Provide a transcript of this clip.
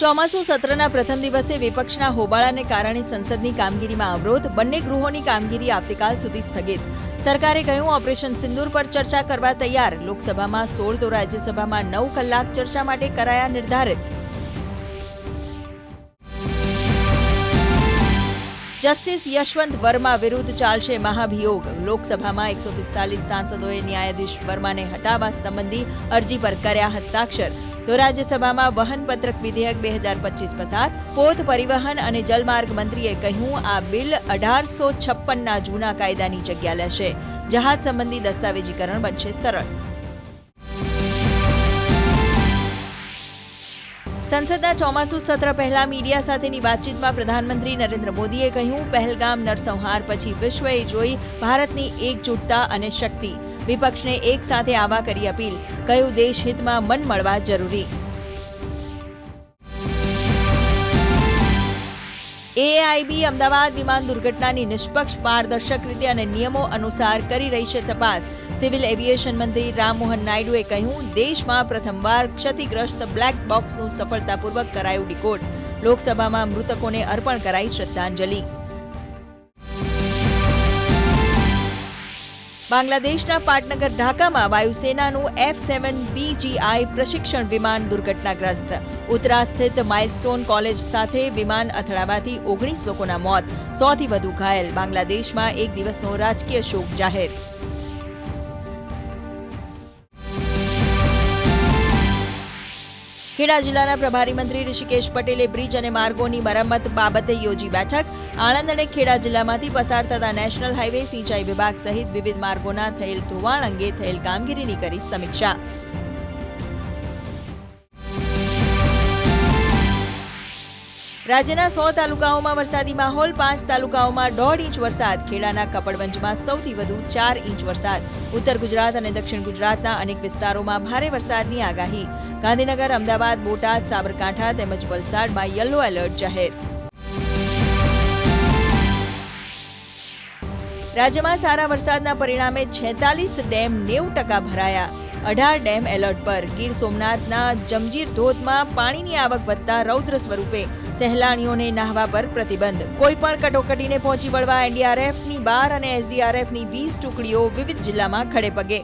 ચોમાસુ સત્રના પ્રથમ દિવસે વિપક્ષના હોબાળાને કારણે સંસદની કામગીરીમાં અવરોધ, બંને ગૃહોની કામગીરી આવતીકાલ સુધી સ્થગિત. સરકારે કહ્યું, ઓપરેશન સિંદૂર પર ચર્ચા કરવા તૈયાર. લોકસભામાં સોળ તો રાજ્યસભામાં નવ કલાક ચર્ચા માટે કરાયા નિર્ધારિત. જસ્ટિસ યશવંત વર્મા વિરુદ્ધ ચાલશે મહાભિયોગ. લોકસભામાં એકસો પિસ્તાલીસ સાંસદોએ ન્યાયાધીશ વર્માને હટાવવા સંબંધી અરજી પર કર્યા હસ્તાક્ષર. તો રાજ્યસભામાં વહન પત્રક વિધેયક બે હજાર પચીસ પસાર. પોત પરિવહન અને જલમાર્ગ મંત્રીએ કહ્યું, આ બિલ અઢારસો છપ્પનના જૂના કાયદાની જગ્યા લેશે. જહાજ સંબંધી દસ્તાવેજીકરણ બનશે સરળ. સંસદના ચોમાસુ સત્ર પહેલા મીડિયા સાથેની વાતચીતમાં પ્રધાનમંત્રી નરેન્દ્ર મોદીએ કહ્યું, પહેલગામ નરસંહાર પછી વિશ્વએ જોઈ ભારતની એકજૂટતા અને શક્તિ. વિપક્ષને એક સાથે આવા કરી અપીલ. કયું દેશ હિતમાં મન મળવા જરૂરી? એઆઈબી અમદાવાદ વિમાન દુર્ઘટનાની નિષ્પક્ષ પારદર્શક રીતે અને નિયમો અનુસાર કરી રહી છે તપાસ. સિવિલ એવિએશન મંત્રી રામમોહન નાયડુએ કહ્યું, દેશમાં પ્રથમવાર ક્ષતિગ્રસ્ત બ્લેક બોક્સનું સફળતાપૂર્વક કરાયું ડિકોડ. લોકસભામાં મૃતકોને અર્પણ કરાઈ શ્રદ્ધાંજલિ. બાંગ્લાદેશના પાટનગર ઢાકામાં વાયુસેનાનું એફ સેવન બીજીઆઈ પ્રશિક્ષણ વિમાન દુર્ઘટનાગ્રસ્ત. ઉત્તરા સ્થિત માઇલસ્ટોન કોલેજ સાથે વિમાન અથડાવાથી ઓગણીસ લોકોના મોત, સોથી વધુ ઘાયલ. બાંગ્લાદેશમાં એક દિવસનો રાજકીય શોક જાહેર. ખેડા જિલ્લાના પ્રભારી મંત્રી ઋષિકેશ પટેલે બ્રિજ અને માર્ગોની મરમ્મત બાબતે યોજી બેઠક. આણંદ અને ખેડા જિલ્લામાંથી પસાર થતા નેશનલ હાઈવે સિંચાઈ વિભાગ સહિત વિવિધ માર્ગોના થયેલ ધોવાણ અંગે થયેલ કામગીરીની કરી સમીક્ષા. રાજ્યના સો તાલુકાઓમાં વરસાદી માહોલ, પાંચ તાલુકાઓમાં દોઢ ઇંચ વરસાદ, ખેડાના કપડવંજમાં સૌથી વધુ ચાર ઇંચ વરસાદ. ઉત્તર ગુજરાત અને દક્ષિણ ગુજરાતના અનેક વિસ્તારોમાં ભારે વરસાદની આગાહી. ગાંધીનગર, અમદાવાદ, બોટાદ, સાબરકાંઠા તેમજ વલસાડમાં યલો એલર્ટ જાહેર. રાજ્યમાં સારા વરસાદના પરિણામે છેતાલીસ ડેમ નેવું ટકા ભરાયા. અઢાર ડેમ એલર્ટ પર ગીર સોમનાથના જમજીર ધોધમાં પાણીની આવક વધતા રૌદ્ર સ્વરૂપે સહેલાણીઓને નાહવા પર પ્રતિબંધ. કોઈ પણ કટોકટીને પહોંચી વળવા એનડીઆરએફની બાર અને એસડીઆરએફની વીસ ટુકડીઓ વિવિધ જિલ્લામાં ખડે પગે.